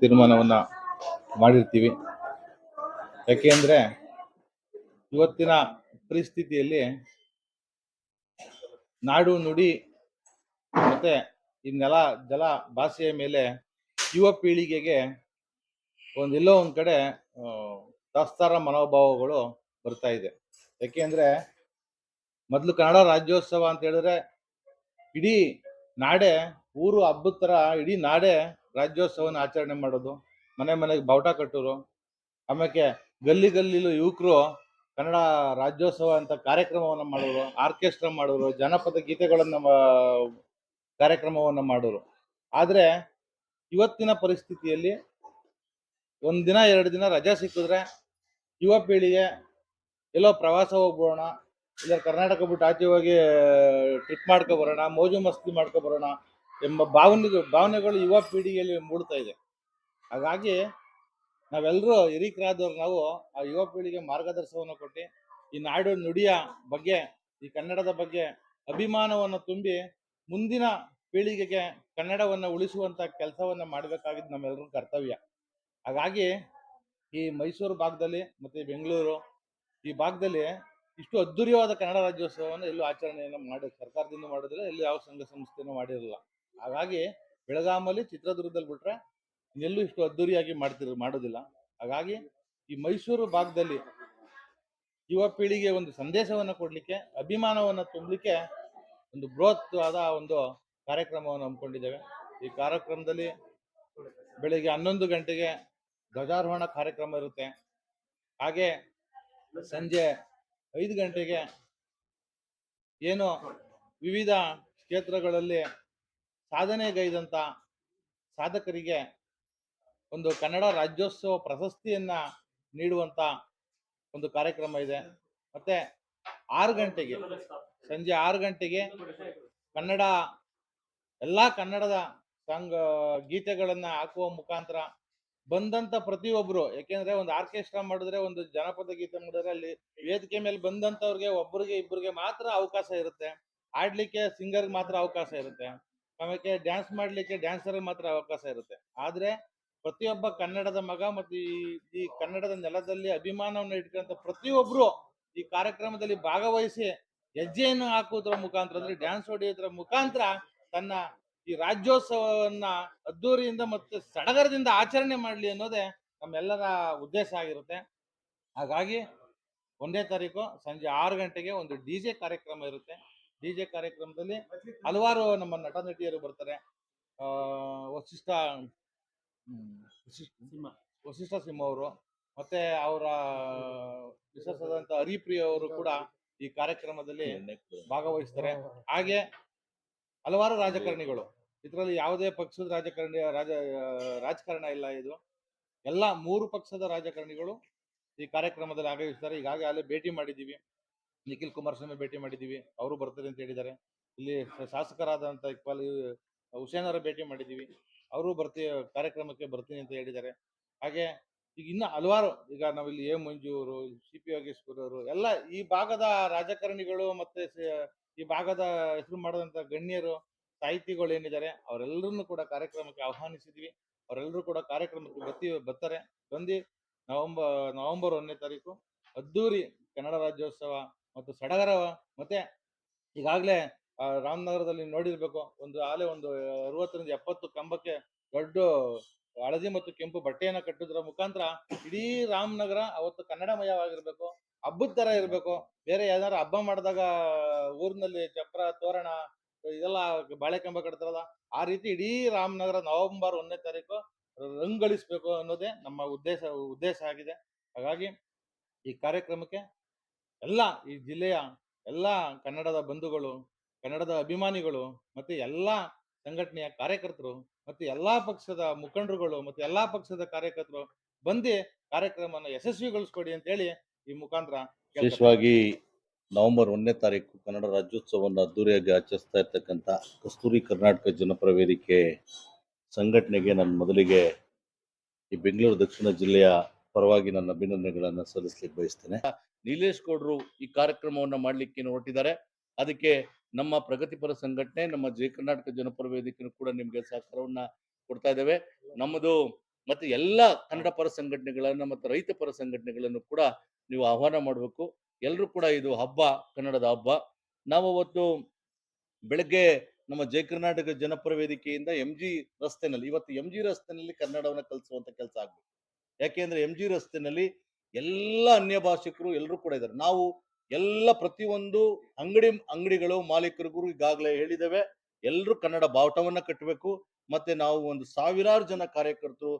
ತೀರ್ಮಾನವನ್ನ ಮಾಡಿರ್ತೀವಿ. ಯಾಕೆಂದ್ರೆ ಇವತ್ತಿನ ಪರಿಸ್ಥಿತಿಯಲ್ಲಿ ನಾಡು ನುಡಿ ಮತ್ತೆ ಈ ನೆಲ, ಜಲ ಭಾಷೆಯ ಮೇಲೆ ಯುವ ಪೀಳಿಗೆಗೆ ಒಂದೆಲ್ಲೋ ಒಂದು ಕಡೆ ದಾಸ್ತಾರ ಮನೋಭಾವಗಳು ಬರ್ತಾ ಇದೆ. ಯಾಕೆಂದ್ರೆ ಮೊದಲು ಕನ್ನಡ ರಾಜ್ಯೋತ್ಸವ ಅಂತ ಹೇಳಿದ್ರೆ ಇಡೀ ನಾಡೆ, ಊರು ಹಬ್ಬದ ಥರ ಇಡೀ ನಾಡೆ ರಾಜ್ಯೋತ್ಸವನ ಆಚರಣೆ ಮಾಡೋದು. ಮನೆ ಮನೆಗೆ ಬಾವುಟ ಕಟ್ಟೋರು. ಆಮೇಲೆ ಗಲ್ಲಿ ಗಲ್ಲಿಲು ಯುವಕರು ಕನ್ನಡ ರಾಜ್ಯೋತ್ಸವ ಅಂತ ಕಾರ್ಯಕ್ರಮವನ್ನ ಮಾಡೋರು, ಆರ್ಕೆಸ್ಟ್ರಾ ಮಾಡೋರು, ಜನಪದ ಗೀತೆಗಳನ್ನ ಕಾರ್ಯಕ್ರಮವನ್ನು ಮಾಡೋರು. ಆದರೆ ಇವತ್ತಿನ ಪರಿಸ್ಥಿತಿಯಲ್ಲಿ ಒಂದು ದಿನ, ಎರಡು ದಿನ ರಜೆ ಸಿಕ್ಕಿದ್ರೆ ಯುವ ಪೀಳಿಗೆ ಎಲ್ಲೋ ಪ್ರವಾಸ ಹೋಗ್ಬೋಣ ಇಲ್ಲ ಕರ್ನಾಟಕ ಬಿಟ್ಟು ಆಚೆ ಹೋಗಿ ಟ್ರಿಪ್ ಮಾಡ್ಕೊ ಬರೋಣ, ಮೋಜು ಮಸ್ತಿ ಮಾಡ್ಕೊ ಬರೋಣ ಎಂಬ ಭಾವನೆ, ಭಾವನೆಗಳು ಯುವ ಪೀಳಿಗೆಯಲ್ಲಿ ಮೂಡ್ತಾ ಇದೆ. ಹಾಗಾಗಿ ನಾವೆಲ್ಲರೂ ಹಿರಿಕರಾದವ್ರು ನಾವು ಆ ಯುವ ಪೀಳಿಗೆ ಮಾರ್ಗದರ್ಶನವನ್ನು ಕೊಟ್ಟು ಈ ನಾಡು ನುಡಿಯ ಬಗ್ಗೆ, ಈ ಕನ್ನಡದ ಬಗ್ಗೆ ಅಭಿಮಾನವನ್ನು ತುಂಬಿ ಮುಂದಿನ ಪೀಳಿಗೆಗೆ ಕನ್ನಡವನ್ನು ಉಳಿಸುವಂತ ಕೆಲಸವನ್ನು ಮಾಡಬೇಕಾಗಿದ್ದು ನಮ್ಮೆಲ್ಲರೂ ಕರ್ತವ್ಯ. ಹಾಗಾಗಿ ಈ ಮೈಸೂರು ಭಾಗದಲ್ಲಿ ಮತ್ತೆ ಬೆಂಗಳೂರು ಈ ಭಾಗದಲ್ಲಿ ಇಷ್ಟು ಅದ್ದೂರಿಯಾದ ಕನ್ನಡ ರಾಜ್ಯೋತ್ಸವವನ್ನು ಎಲ್ಲೂ ಆಚರಣೆಯನ್ನು ಮಾಡಿ, ಸರ್ಕಾರದಿಂದ ಮಾಡೋದಿಲ್ಲ, ಎಲ್ಲಿ ಯಾವ ಸಂಘ ಸಂಸ್ಥೆನೂ ಮಾಡಿರಲಿಲ್ಲ ಹಾಗಾಗಿ ಬೆಳಗಾಮಲ್ಲಿ ಚಿತ್ರದುರ್ಗದಲ್ಲಿ ಬಿಟ್ರೆ ಎಲ್ಲೂ ಇಷ್ಟು ಅದ್ದೂರಿಯಾಗಿ ಮಾಡ್ತಿರ್, ಮಾಡೋದಿಲ್ಲ. ಹಾಗಾಗಿ ಈ ಮೈಸೂರು ಭಾಗದಲ್ಲಿ ಯುವ ಪೀಳಿಗೆ ಒಂದು ಸಂದೇಶವನ್ನು ಕೊಡಲಿಕ್ಕೆ, ಅಭಿಮಾನವನ್ನು ತುಂಬಲಿಕ್ಕೆ ಒಂದು ಬೃಹತ್ ಆದ ಒಂದು ಕಾರ್ಯಕ್ರಮವನ್ನು ಹಮ್ಮಿಕೊಂಡಿದ್ದೇವೆ. ಈ ಕಾರ್ಯಕ್ರಮದಲ್ಲಿ ಬೆಳಿಗ್ಗೆ ಹನ್ನೊಂದು ಗಂಟೆಗೆ ಧ್ವಜಾರೋಹಣ ಕಾರ್ಯಕ್ರಮ ಇರುತ್ತೆ. ಹಾಗೆ ಸಂಜೆ ಐದು ಗಂಟೆಗೆ ಏನು ವಿವಿಧ ಕ್ಷೇತ್ರಗಳಲ್ಲಿ ಸಾಧನೆಗೈದಂಥ ಸಾಧಕರಿಗೆ ಒಂದು ಕನ್ನಡ ರಾಜ್ಯೋತ್ಸವ ಪ್ರಶಸ್ತಿಯನ್ನ ನೀಡುವಂತ ಒಂದು ಕಾರ್ಯಕ್ರಮ ಇದೆ. ಮತ್ತೆ ಆರು ಗಂಟೆಗೆ, ಸಂಜೆ ಆರು ಗಂಟೆಗೆ ಕನ್ನಡ, ಎಲ್ಲಾ ಕನ್ನಡದ ಸಾಂಗ್ ಗೀತೆಗಳನ್ನು ಹಾಕುವ ಮುಖಾಂತರ ಬಂದಂತ ಪ್ರತಿಯೊಬ್ರು, ಯಾಕೆಂದ್ರೆ ಒಂದು ಆರ್ಕೆಸ್ಟ್ರಾ ಮಾಡಿದ್ರೆ ಒಂದು ಜನಪದ ಗೀತೆ ಮಾಡಿದ್ರೆ ಅಲ್ಲಿ ವೇದಿಕೆ ಮೇಲೆ ಬಂದಂತವ್ರಿಗೆ ಒಬ್ಬರಿಗೆ ಇಬ್ಬರಿಗೆ ಮಾತ್ರ ಅವಕಾಶ ಇರುತ್ತೆ. ಆಡ್ಲಿಕ್ಕೆ ಸಿಂಗರ್ ಮಾತ್ರ ಅವಕಾಶ ಇರುತ್ತೆ. ಆಮೇಲೆ ಡ್ಯಾನ್ಸ್ ಮಾಡ್ಲಿಕ್ಕೆ ಡ್ಯಾನ್ಸರ್ ಮಾತ್ರ ಅವಕಾಶ ಇರುತ್ತೆ. ಆದ್ರೆ ಪ್ರತಿಯೊಬ್ಬ ಕನ್ನಡದ ಮಗ ಮತ್ತು ಈ ಕನ್ನಡದ ನೆಲದಲ್ಲಿ ಅಭಿಮಾನವನ್ನು ಇಟ್ಕೊಂತ ಪ್ರತಿಯೊಬ್ರು ಈ ಕಾರ್ಯಕ್ರಮದಲ್ಲಿ ಭಾಗವಹಿಸಿ ಹೆಜ್ಜೆಯನ್ನು ಹಾಕುವುದರ ಮುಖಾಂತರ ಅಂದ್ರೆ ಡ್ಯಾನ್ಸ್ ಹೊಡೆಯೋದ್ರ ಮುಖಾಂತರ ತನ್ನ ಈ ರಾಜ್ಯೋತ್ಸವವನ್ನ ಅದ್ದೂರಿಯಿಂದ ಮತ್ತು ಸಡಗರದಿಂದ ಆಚರಣೆ ಮಾಡಲಿ ಅನ್ನೋದೇ ನಮ್ಮೆಲ್ಲರ ಉದ್ದೇಶ ಆಗಿರುತ್ತೆ. ಹಾಗಾಗಿ ಒಂದನೇ ತಾರೀಕು ಸಂಜೆ ಆರು ಗಂಟೆಗೆ ಒಂದು ಡಿ ಜೆ ಕಾರ್ಯಕ್ರಮ ಇರುತ್ತೆ. ಡಿ ಜೆ ಕಾರ್ಯಕ್ರಮದಲ್ಲಿ ಹಲವಾರು ನಮ್ಮ ನಟ ನಟಿಯರು ಬರ್ತಾರೆ. ಆ ವಸಿಷ್ಠ ಸಿಂಹ. ವಸಿಷ್ಠ ವಸಿಷ್ಠ ಸಿಂಹ ಅವರು ಮತ್ತೆ ಅವರ ವಿಶ್ವಾಸದಂತ ಹರಿಪ್ರಿಯ ಅವರು ಕೂಡ ಈ ಕಾರ್ಯಕ್ರಮದಲ್ಲಿ ಭಾಗವಹಿಸ್ತಾರೆ. ಹಾಗೆ ಹಲವಾರು ರಾಜಕಾರಣಿಗಳು. ಇದರಲ್ಲಿ ಯಾವುದೇ ಪಕ್ಷದ ರಾಜಕಾರಣಿ, ರಾಜ ರಾಜಕಾರಣ ಇಲ್ಲ ಇದು. ಎಲ್ಲ ಮೂರು ಪಕ್ಷದ ರಾಜಕಾರಣಿಗಳು ಈ ಕಾರ್ಯಕ್ರಮದಲ್ಲಿ ಆಗಮಿಸ್ತಾರೆ. ಈಗಾಗಲೇ ಅಲ್ಲೇ ಭೇಟಿ ಮಾಡಿದ್ದೀವಿ. ನಿಖಿಲ್ ಕುಮಾರಸ್ವಾಮಿ ಭೇಟಿ ಮಾಡಿದ್ದೀವಿ. ಅವರು ಬರ್ತಾರೆ ಅಂತ ಹೇಳಿದ್ದಾರೆ. ಇಲ್ಲಿ ಶಾಸಕರಾದಂಥ ಇಕ್ಬಾಲ್, ಹುಸೇನ್ ಅವರ ಭೇಟಿ ಮಾಡಿದ್ದೀವಿ. ಅವರು ಬರ್ತಿ, ಕಾರ್ಯಕ್ರಮಕ್ಕೆ ಬರ್ತೀನಿ ಅಂತ ಹೇಳಿದ್ದಾರೆ. ಹಾಗೆ ಈಗ ಇನ್ನೂ ಹಲವಾರು, ಈಗ ನಾವಿಲ್ಲಿ ಎ ಮಂಜು ಅವರು ಸಿ ಪಿ ಯೋಗೇಶ್ವರ್ ಅವರು, ಎಲ್ಲ ಈ ಭಾಗದ ರಾಜಕಾರಣಿಗಳು ಮತ್ತೆ ಈ ಭಾಗದ ಹೆಸರು ಮಾಡಿದಂಥ ಗಣ್ಯರು ಸಾಹಿತಿಗಳು ಏನಿದ್ದಾರೆ ಅವರೆಲ್ಲರನ್ನು ಕೂಡ ಕಾರ್ಯಕ್ರಮಕ್ಕೆ ಆಹ್ವಾನಿಸಿದ್ವಿ. ಅವರೆಲ್ಲರೂ ಕೂಡ ಕಾರ್ಯಕ್ರಮಕ್ಕೆ ಬತ್ತಿ, ಬರ್ತಾರೆ. ಬಂದು ನವೆಂಬರ್ ನವೆಂಬರ್ ಒಂದನೇ ತಾರೀಕು ಅದ್ದೂರಿ ಕನ್ನಡ ರಾಜ್ಯೋತ್ಸವ ಮತ್ತು ಸಡಗರ ಮತ್ತೆ ಈಗಾಗಲೇ ರಾಮನಗರದಲ್ಲಿ ನೋಡಿರ್ಬೇಕು, ಒಂದು ಆಲೆ ಒಂದು ಅರವತ್ತರಿಂದ ಎಪ್ಪತ್ತು ಕಂಬಕ್ಕೆ ದೊಡ್ಡ ಹಳದಿ ಮತ್ತು ಕೆಂಪು ಬಟ್ಟೆಯನ್ನ ಕಟ್ಟಿದ್ರ ಮುಖಾಂತರ ಇಡೀ ರಾಮನಗರ ಅವತ್ತು ಕನ್ನಡಮಯವಾಗಿರ್ಬೇಕು, ಹಬ್ಬದ ತರ ಇರ್ಬೇಕು. ಬೇರೆ ಯಾವ್ದಾರ ಹಬ್ಬ ಮಾಡಿದಾಗ ಊರಿನಲ್ಲಿ ಚಪ್ರ, ತೋರಣ ಇದೆಲ್ಲ ಬಾಳೆ ಕಂಬ ಕಟ್ತಾರಲ್ಲ, ಆ ರೀತಿ ಇಡೀ ರಾಮನಗರ ನವೆಂಬರ್ ಒಂದನೇ ತಾರೀಕು ರಂಗಳಿಸ್ಬೇಕು ಅನ್ನೋದೇ ನಮ್ಮ ಉದ್ದೇಶ ಉದ್ದೇಶ ಆಗಿದೆ ಹಾಗಾಗಿ ಈ ಕಾರ್ಯಕ್ರಮಕ್ಕೆ ಎಲ್ಲ ಈ ಜಿಲ್ಲೆಯ ಎಲ್ಲ ಕನ್ನಡದ ಬಂಧುಗಳು, ಕನ್ನಡದ ಅಭಿಮಾನಿಗಳು ಮತ್ತೆ ಎಲ್ಲ ಸಂಘಟನೆಯ ಕಾರ್ಯಕರ್ತರು ಮತ್ತೆ ಎಲ್ಲಾ ಪಕ್ಷದ ಮುಖಂಡರುಗಳು ಮತ್ತೆ ಎಲ್ಲಾ ಪಕ್ಷದ ಕಾರ್ಯಕರ್ತರು ಬಂದು ಕಾರ್ಯಕ್ರಮವನ್ನು ಯಶಸ್ವಿಗೊಳಿಸ್ಕೊಡಿ ಅಂತ ಹೇಳಿ ಈ ಮುಖಾಂತರ. ವಿಶೇಷವಾಗಿ ನವೆಂಬರ್ ಒಂದನೇ ತಾರೀಕು ಕನ್ನಡ ರಾಜ್ಯೋತ್ಸವವನ್ನು ಅದ್ದೂರಿಯಾಗಿ ಆಚರಿಸ್ತಾ ಇರ್ತಕ್ಕಂಥ ಕಸ್ತೂರಿ ಕರ್ನಾಟಕ ಜನಪರ ವೇದಿಕೆ ಸಂಘಟನೆಗೆ ನಾನು ಮೊದಲಿಗೆ ಈ ಬೆಂಗಳೂರು ದಕ್ಷಿಣ ಜಿಲ್ಲೆಯ ಪರವಾಗಿ ನನ್ನ ಅಭಿನಂದನೆಗಳನ್ನು ಸಲ್ಲಿಸಲಿಕ್ಕೆ ಬಯಸ್ತೇನೆ. ನೀಲೇಶ್ ಗೌಡರು ಈ ಕಾರ್ಯಕ್ರಮವನ್ನು ಮಾಡಲಿಕ್ಕೆ ಹೊರಟಿದ್ದಾರೆ? ಅದಕ್ಕೆ ನಮ್ಮ ಪ್ರಗತಿಪರ ಸಂಘಟನೆ, ನಮ್ಮ ಜಯ ಕರ್ನಾಟಕ ಜನಪರ ವೇದಿಕೆನೂ ಕೂಡ ನಿಮಗೆ ಸಹಕಾರವನ್ನು ಕೊಡ್ತಾ ಇದ್ದೇವೆ. ನಮ್ಮದು ಮತ್ತು ಎಲ್ಲ ಕನ್ನಡ ಪರ ಸಂಘಟನೆಗಳನ್ನು ಮತ್ತು ರೈತ ಪರ ಸಂಘಟನೆಗಳನ್ನು ಕೂಡ ನೀವು ಆಹ್ವಾನ ಮಾಡಬೇಕು. ಎಲ್ಲರೂ ಕೂಡ ಇದು ಹಬ್ಬ, ಕನ್ನಡದ ಹಬ್ಬ. ನಾವು ಅವತ್ತು ಬೆಳಗ್ಗೆ ನಮ್ಮ ಜಯ ಕರ್ನಾಟಕ ಜನಪರ ವೇದಿಕೆಯಿಂದ ಎಂ ಜಿ ರಸ್ತೆನಲ್ಲಿ, ಇವತ್ತು ಎಂ ಜಿ ರಸ್ತೆನಲ್ಲಿ ಕನ್ನಡವನ್ನು ಕಲಿಸುವಂತ ಕೆಲಸ ಆಗ್ಬೇಕು. ಯಾಕೆಂದ್ರೆ ಎಂ ಜಿ ರಸ್ತೆನಲ್ಲಿ ಎಲ್ಲ ಅನ್ಯ ಭಾಷಿಕರು ಎಲ್ಲರೂ ಕೂಡ ಇದ್ದಾರೆ. ನಾವು ಎಲ್ಲ ಪ್ರತಿಯೊಂದು ಅಂಗಡಿ, ಅಂಗಡಿಗಳು ಮಾಲೀಕರಿಗೂ ಈಗಾಗಲೇ ಹೇಳಿದ್ದೇವೆ ಎಲ್ಲರೂ ಕನ್ನಡ ಬಾವುಟವನ್ನ ಕಟ್ಟಬೇಕು. ಮತ್ತೆ ನಾವು ಒಂದು ಸಾವಿರಾರು ಜನ ಕಾರ್ಯಕರ್ತರು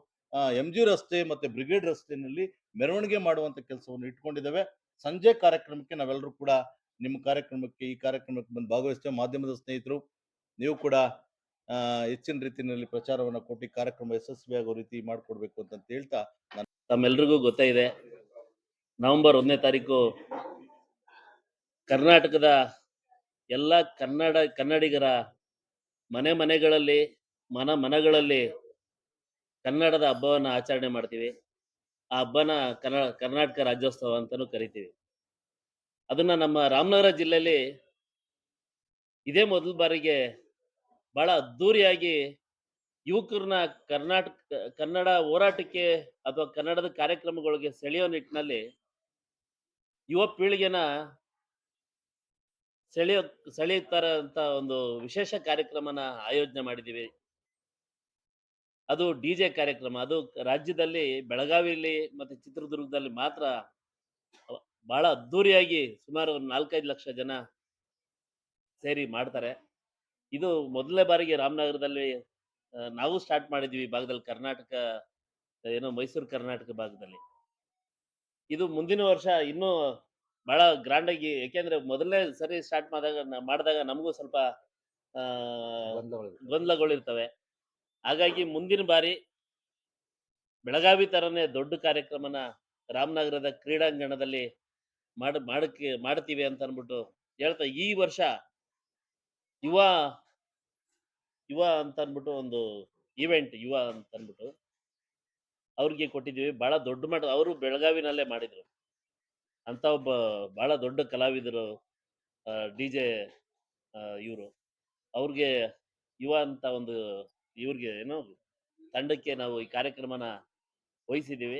ಎಂ ಜಿ ರಸ್ತೆ ಮತ್ತೆ ಬ್ರಿಗೇಡ್ ರಸ್ತೆಯಲ್ಲಿ ಮೆರವಣಿಗೆ ಮಾಡುವಂತ ಕೆಲಸವನ್ನು ಇಟ್ಕೊಂಡಿದ್ದೇವೆ. ಸಂಜೆ ಕಾರ್ಯಕ್ರಮಕ್ಕೆ ನಾವೆಲ್ಲರೂ ಕೂಡ ನಿಮ್ಮ ಕಾರ್ಯಕ್ರಮಕ್ಕೆ ಈ ಕಾರ್ಯಕ್ರಮಕ್ಕೆ ಬಂದು ಭಾಗವಹಿಸ್ತೇವೆ ಮಾಧ್ಯಮದ ಸ್ನೇಹಿತರು, ನೀವು ಕೂಡ ಹೆಚ್ಚಿನ ರೀತಿಯಲ್ಲಿ ಪ್ರಚಾರವನ್ನ ಕೊಟ್ಟು ಕಾರ್ಯಕ್ರಮ ಯಶಸ್ವಿಯಾಗೋ ರೀತಿ ಮಾಡಿಕೊಡ್ಬೇಕು ಅಂತ ಹೇಳ್ತಾ ತಮ್ಮೆಲ್ರಿಗೂ ಗೊತ್ತಾಯಿದೆ ನವೆಂಬರ್ ಒಂದನೇ ತಾರೀಕು ಕರ್ನಾಟಕದ ಎಲ್ಲ ಕನ್ನಡ, ಕನ್ನಡಿಗರ ಮನೆ ಮನೆಗಳಲ್ಲಿ, ಮನ ಮನಗಳಲ್ಲಿ ಕನ್ನಡದ ಹಬ್ಬವನ್ನು ಆಚರಣೆ ಮಾಡ್ತೀವಿ. ಆ ಹಬ್ಬನ ಕನ್ನಡ ಕರ್ನಾಟಕ ರಾಜ್ಯೋತ್ಸವ ಅಂತಾನೂ ಕರಿತೀವಿ. ಅದನ್ನ ನಮ್ಮ ರಾಮನಗರ ಜಿಲ್ಲೆಯಲ್ಲಿ ಇದೇ ಮೊದಲ ಬಾರಿಗೆ ಬಹಳ ಅದ್ಧೂರಿಯಾಗಿ ಯುವಕರನ್ನ ಕರ್ನಾಟಕ, ಕನ್ನಡ ಹೋರಾಟಕ್ಕೆ ಅಥವಾ ಕನ್ನಡದ ಕಾರ್ಯಕ್ರಮಗಳಿಗೆ ಸೆಳೆಯೋ ನಿಟ್ಟಿನಲ್ಲಿ ಯುವ ಪೀಳಿಗೆನ ಸೆಳೆಯೋ ಸೆಳೆಯುತ್ತಾರೆ ಅಂತ ಒಂದು ವಿಶೇಷ ಕಾರ್ಯಕ್ರಮನ ಆಯೋಜನೆ ಮಾಡಿದ್ದೀವಿ. ಅದು ಡಿ ಜೆ ಕಾರ್ಯಕ್ರಮ. ಅದು ರಾಜ್ಯದಲ್ಲಿ ಬೆಳಗಾವಿಯಲ್ಲಿ ಮತ್ತೆ ಚಿತ್ರದುರ್ಗದಲ್ಲಿ ಮಾತ್ರ ಬಹಳ ಅದ್ಧೂರಿಯಾಗಿ ಸುಮಾರು ಒಂದು ನಾಲ್ಕೈದು ಲಕ್ಷ ಜನ ಸೇರಿ ಮಾಡ್ತಾರೆ. ಇದು ಮೊದಲನೇ ಬಾರಿಗೆ ರಾಮನಗರದಲ್ಲಿ ನಾವು ಸ್ಟಾರ್ಟ್ ಮಾಡಿದ್ವಿ ಈ ಭಾಗದಲ್ಲಿ ಕರ್ನಾಟಕ ಏನೋ ಮೈಸೂರು ಕರ್ನಾಟಕ ಭಾಗದಲ್ಲಿ. ಇದು ಮುಂದಿನ ವರ್ಷ ಇನ್ನೂ ಬಹಳ ಗ್ರ್ಯಾಂಡ್ ಆಗಿ ಯಾಕೆಂದ್ರೆ ಮೊದಲನೇ ಸರಿ ಸ್ಟಾರ್ಟ್ ಮಾಡಿದಾಗ ಮಾಡಿದಾಗ ನಮಗೂ ಸ್ವಲ್ಪ ಗೊಂದಲಗಳಿರ್ತವೆ. ಹಾಗಾಗಿ ಮುಂದಿನ ಬಾರಿ ಬೆಳಗಾವಿ ತರನೇ ದೊಡ್ಡ ಕಾರ್ಯಕ್ರಮನ ರಾಮನಗರದ ಕ್ರೀಡಾಂಗಣದಲ್ಲಿ ಮಾಡ, ಮಾಡಕ್ಕೆ, ಮಾಡ್ತೀವಿ ಅಂತ ಅನ್ಬಿಟ್ಟು ಹೇಳ್ತಾ, ಈ ವರ್ಷ ಯುವ ಯುವ ಅಂತ ಅನ್ಬಿಟ್ಟು ಒಂದು ಇವೆಂಟ್ ಯುವ ಅಂತ ಅನ್ಬಿಟ್ಟು ಅವ್ರಿಗೆ ಕೊಟ್ಟಿದ್ದೀವಿ. ಬಹಳ ದೊಡ್ಡ ಮಟ್ಟ, ಅವರು ಬೆಳಗಾವಿನಲ್ಲೇ ಮಾಡಿದ್ರು. ಅಂತ ಒಬ್ಬ ಬಹಳ ದೊಡ್ಡ ಕಲಾವಿದರು ಡಿ ಜೆ ಇವರು. ಅವ್ರಿಗೆ ಯುವ ಅಂತ ಒಂದು ಇವ್ರಿಗೆ ಏನೋ ತಂಡಕ್ಕೆ ನಾವು ಈ ಕಾರ್ಯಕ್ರಮನ ವಹಿಸಿದ್ದೀವಿ.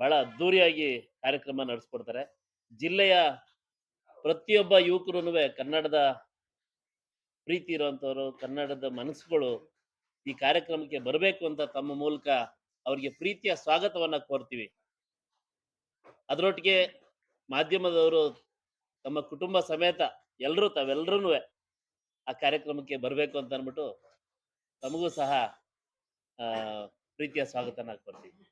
ಬಹಳ ಅದ್ಧೂರಿಯಾಗಿ ಕಾರ್ಯಕ್ರಮ ನಡೆಸ್ಕೊಡ್ತಾರೆ. ಜಿಲ್ಲೆಯ ಪ್ರತಿಯೊಬ್ಬ ಯುವಕರು ಕನ್ನಡದ ಪ್ರೀತಿ ಇರುವಂಥವ್ರು ಕನ್ನಡದ ಮನಸ್ಸುಗಳು ಈ ಕಾರ್ಯಕ್ರಮಕ್ಕೆ ಬರಬೇಕು ಅಂತ ತಮ್ಮ ಮೂಲಕ ಅವರಿಗೆ ಪ್ರೀತಿಯ ಸ್ವಾಗತವನ್ನ ಕೋರ್ತೀವಿ. ಅದರೊಟ್ಟಿಗೆ ಮಾಧ್ಯಮದವರು ತಮ್ಮ ಕುಟುಂಬ ಸಮೇತ ಎಲ್ಲರೂ ತಾವೆಲ್ಲರೂ ಆ ಕಾರ್ಯಕ್ರಮಕ್ಕೆ ಬರಬೇಕು ಅಂತ ಅಂದ್ಬಿಟ್ಟು ತಮಗೂ ಸಹ ಪ್ರೀತಿಯ ಸ್ವಾಗತನ ಕೋರ್ತೀವಿ